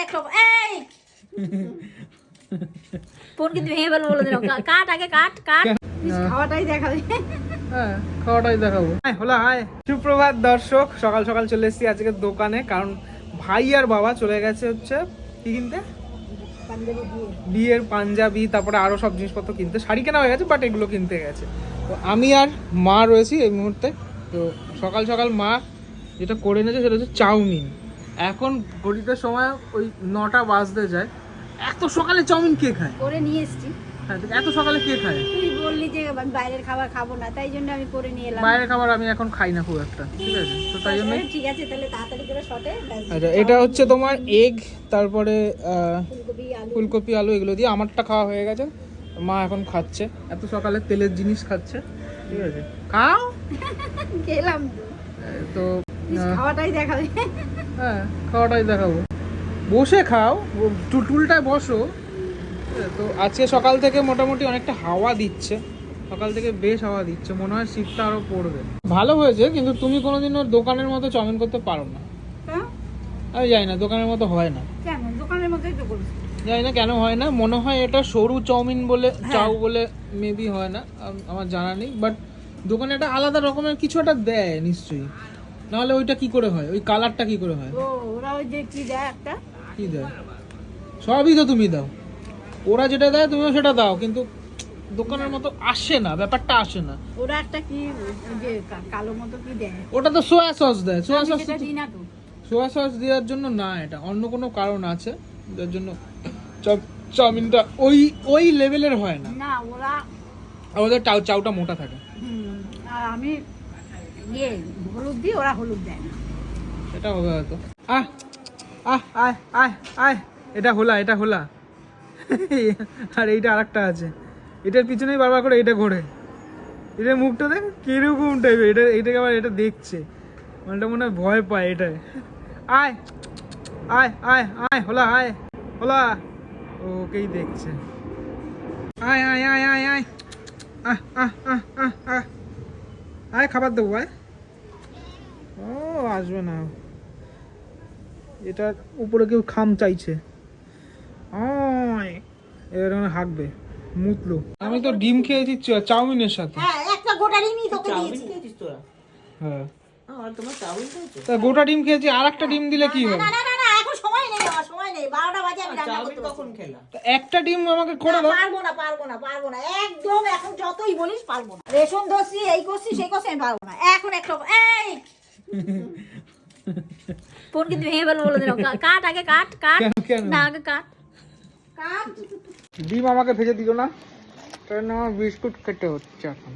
এই! ফোন কিন্তু ভেঙে ফেলব বলে দিলাম। কাট আগে কাট কাট। খাওয়াটাই দেখাবে। হ্যাঁ খাওয়াটাই দেখাবো। হলো হাই। সুপ্রভাত দর্শক। সকাল সকাল চলে এসেছি আজকে দোকানে কারণ ভাই আর বাবা চলে গেছে হচ্ছে কি কিনতে? বিয়ের পাঞ্জাবি তারপরে আরও সব জিনিসপত্র কিনতে। শাড়ি কেনা হয়ে গেছে বাট এগুলো কিনতে গেছে। তো আমি আর মা রয়েছি এই মুহূর্তে। তো সকাল সকাল মা যেটা করে এনেছে সেটা হচ্ছে চাউমিন। এখন ঘড়িতে সময় ওই নটা বাজতে যায়। এত সকালে চাউমিন কে খায়? করে নিয়ে এসছি। হ্যাঁ, এত সকালে কে খায়? তুই বললি যে আমি বাইরের খাবার খাব না তাই জন্য আমি করে নিয়ে এলাম। বাইরের খাবার আমি এখন খাই না খুব একটা ঠিক আছে? তো তাই জন্য ঠিক আছে তাহলে তাড়াতাড়ি করে শটে আচ্ছা এটা হচ্ছে তোমার এগ তারপরে ফুলকপি আলু। ফুলকপি আলু এগুলো দিয়ে আমারটা খাওয়া হয়ে গেছে। মা এখন খাচ্ছে এত সকালে তেলের জিনিস খাচ্ছে ঠিক আছে? খাও! খেলাম তো খাওয়াটাই দেখাবে। হ্যাঁ খাওয়াটাই দেখাবো। বসে খাও টুলটায় বসো। তো আজকে সকাল থেকে মোটামুটি অনেকটা হাওয়া দিচ্ছে। সকাল থেকে বেশ হাওয়া দিচ্ছে মনে হয় শীতটা আরও পড়বে। ভালো হয়েছে কিন্তু তুমি কোনোদিন ওর দোকানের মতো চাউমিন করতে পারো না। হ্যাঁ? আমি জানি না দোকানের মতো হয় না। কেন? দোকানের মধ্যেই তো করছি। জানি না কেন হয় না মনে হয় এটা সরু চাউমিন বলে হ্যাঁ। চাউ বলে মেবি হয় না আমার জানা নেই বাট দোকানে একটা আলাদা রকমের কিছু একটা দেয় নিশ্চয়ই। নাহলে ওইটা কি করে হয়? ওই কালারটা কি করে হয়? ও ওরা ওই যে কি দেয় একটা? কি দেয়? সবই তো তুমি দাও। ওরা যেটা দেয় তুমিও সেটা দাও। কিন্তু দোকানের মতো আসে না ব্যাপারটা আসে না। ওরা একটা কি যে কালো মতো কি দেয়? ওটা তো সোয়া সস দেয়। সোয়া সস না তো। সোয়া সস দেওয়ার জন্য না এটা। অন্য কোনো কারণ আছে যার জন্য চাউ- চাউমিনটা ওই ওই লেভেলের হয় না। না ওরা চাউ চাউটা মোটা থাকে। আমি ইয়ে হলুদ দিই ওরা হলুদ দেয় না। সেটা হবে হয়তো। আহ আহ আয় আয় আয় এটা হোলা এটা হোলা। আর এইটা আরেকটা আছে। এটার পিছনেই বারবার করে এটা ঘোরে। এটার মুখটা দেখ, কীরকম টাইপের এটা এটাকে আবার এটা দেখছে। মানে মনে হয় ভয় পায় এটায়। আয় আয় আয় আয়, হোলা আয়, হোলা। ওকেই দেখছে। আয় আয় আয় আয় আয়। আহ। আয়, খাবার দেবো, আয়। আসবে না। এটার উপরে কেউ খাম চাইছে। মানে হাঁকবে। মুতলো। আমি তো ডিম খেয়েছি চাউমিনের সাথে। হ্যাঁ একটা গোটা ডিমই তোকে দিয়েছি। হ্যাঁ। তা গোটা ডিম খেয়েছি আর একটা ডিম দিলে কি হবে না না না না এখন সময় নেই আমার সময় নেই। বারোটা বাজে আমি রান্না করতে কখন খেলাম তা একটা ডিম আমাকে করে দাও। পারব না পারব না পারব না। একদম এখন যতই বলিস পারব না। রেশন ধরছি এই করছি সেই করছি আমি পারব না। এখন একটা এই! ফোন কিন্তু ভেঙে ফেলব বলে দিলাম কা- কাট আগে কাট কাট কেন কেন না আগে কাট কাট ডিম আমাকে ভেজে দিল না কারণ আমার বিস্কুট খেতে হচ্ছে এখন